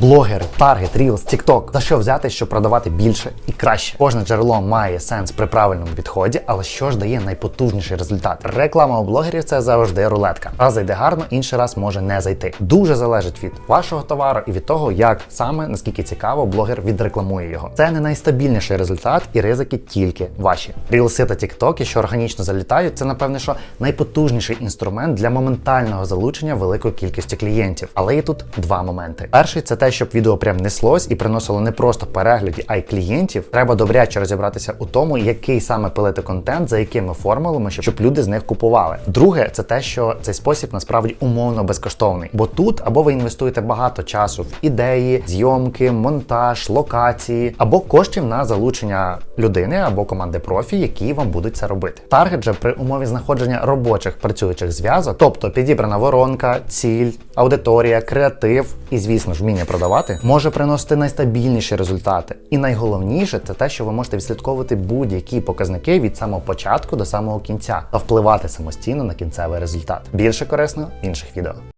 блогери, таргет, рілс, тікток. За що взяти, щоб продавати більше і краще? Кожне джерело має сенс при правильному підході, але що ж дає найпотужніший результат? Реклама у блогерів це завжди рулетка. Раз зайде гарно, інший раз може не зайти. Дуже залежить від вашого товару і від того, як саме наскільки цікаво блогер відрекламує його. Це не найстабільніший результат, і ризики тільки ваші. Рілси та тіктоки, що органічно залітають, це напевне, що найпотужніший інструмент для моментального залучення великої кількості клієнтів. Але є тут два моменти. Перший це те, щоб відео прям неслось і приносило не просто перегляді, а й клієнтів. Треба добряче розібратися у тому, який саме пилити контент, за якими формулами, щоб- люди з них купували. Друге, це те, що цей спосіб насправді умовно безкоштовний. Бо тут або ви інвестуєте багато часу в ідеї, зйомки, монтаж, локації, або коштів на залучення людини або команди профі, які вам будуть це робити. Таргет же при умові знаходження робочих працюючих зв'язок, тобто підібрана воронка, ціль, аудиторія, креатив і, звісно ж, вміння продавати, може приносити найстабільніші результати. І найголовніше це те, що ви можете відслідковувати будь-які показники від самого початку до самого кінця та впливати самостійно на кінцевий результат. Більше корисно в інших відео.